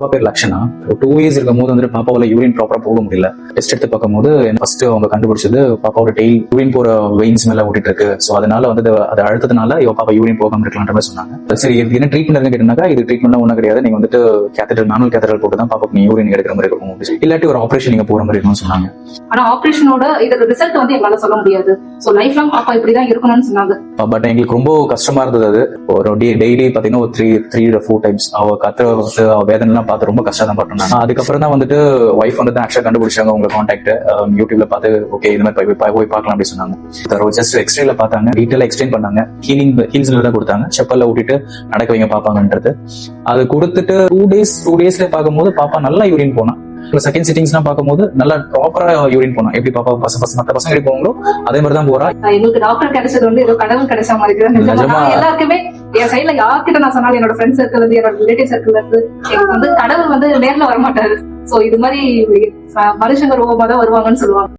பாப்பா பேர் Lakshana. Two years இருக்கும் போது வந்துட்டு பாப்பாவால யூரின் ப்ராப்பரா போக முடியல. டெஸ்ட் எடுத்து பார்க்கும்போது ஃபர்ஸ்ட் அவங்க கண்டுபிடிச்சது பாப்பாவோட டெய்ல் யூரின் போற வெயின்ஸ் மேல ஓட்டிட்டு இருக்கு. சோ அதனால வந்து அது- அழுத்ததுனால இவ பாப்பா யூரின் போகாம இருக்கலாம்ன்ற மாதிரி சொன்னாங்க. சரி என்ன ட்ரீட்மெண்ட் இருக்கு கேட்டாக்கா இது ட்ரீட்மெண்ட் ஒன்றும் கிடையாது. நீங்க வந்துட்டு கேத்தட்டர் நார்மல் கேத்தட்டர் போட்டு தான் பாப்பாக்கு நீ யூரின் எடுக்கிற மாதிரி இருக்கும். இல்லாட்டி ஒரு ஆபரேஷன் நீங்க போற மாதிரி இருக்கும்னு சொன்னாங்க. ஆனா ஆபரேஷனோட இதுக்கு ரிசல்ட் வந்து எங்களால சொல்ல முடியாது. சோ லைஃப் லாங் பாப்பா இப்படிதான் இருக்கணும்னு சொன்னாங்க. பட் எங்களுக்கு ரொம்ப கஷ்டமா இருந்தது அது. ஒரு டெய்லி பாத்தீங்கன்னா ஒரு த்ரீ த்ரீ ஃபோர் டைம்ஸ் அவ கத்துற வந்து அவ வேதனை எல்லாம் பார்த்து ரொம்ப கஷ்டம் தான் பட்டோம் அதுக்கப்புறம் தான் வந்துட்டு ஒய்ஃப் வந்து ஆக்சுவலா கண்டுபிடிச்சாங்க உங்க கான்டாக்ட் யூடியூப்ல பார்த்து ஓகே இது மாதிரி போய் பார்க்கலாம் அப்படின்னு சொன்னாங்க. ஜஸ்ட் எக்ஸ்ரேல பார்த்தாங்க. டீட்டெயிலா எக்ஸ்பிளைன் பண்ணாங்க. ஹீலிங் ஹீல்ஸ் தான் கொடுத்தாங்க. செப்பல்ல விட்டுட்டு நடக்க வைங்க பாப்பாங்கன்றது. அது கொடுத்துட்டு டூ டேஸ் டூ டேஸ்ல பார்க்கும்போது பாப்பா நல்லா யூரின் போனா. செகண்ட் சிட்டிங்ஸ்லாம் பார்க்கும்போது நல்லா ப்ராப்பரா யூரின் போனா. எப்படி பாப்பா பசங்க பசங்க மத்த பசங்க எப்படி போவாங்களோ அதே மாதிரி தான் போறா. எங்களுக்கு டாக்டர் கிடைச்சது வந்து ஏதோ கடவுள் கிடைச்ச மாதிரி. நான் எல்லாருக்குமே என் சைடுல யார்கிட்ட நான் சொன்னாலும் என்னோட ஃப்ரெண்ட் சர்க்கிள் இருந்து என்னோட ரிலேட்டிவ் சர்க்கிள் இருந்து எனக்கு வந்து கடவுள் வந்து நேர்ல வரமாட்டாரு. சோ இது மாதிரி மனுஷங்க ரூபமா தான் வருவாங்கன்னு சொல்லுவாங்க.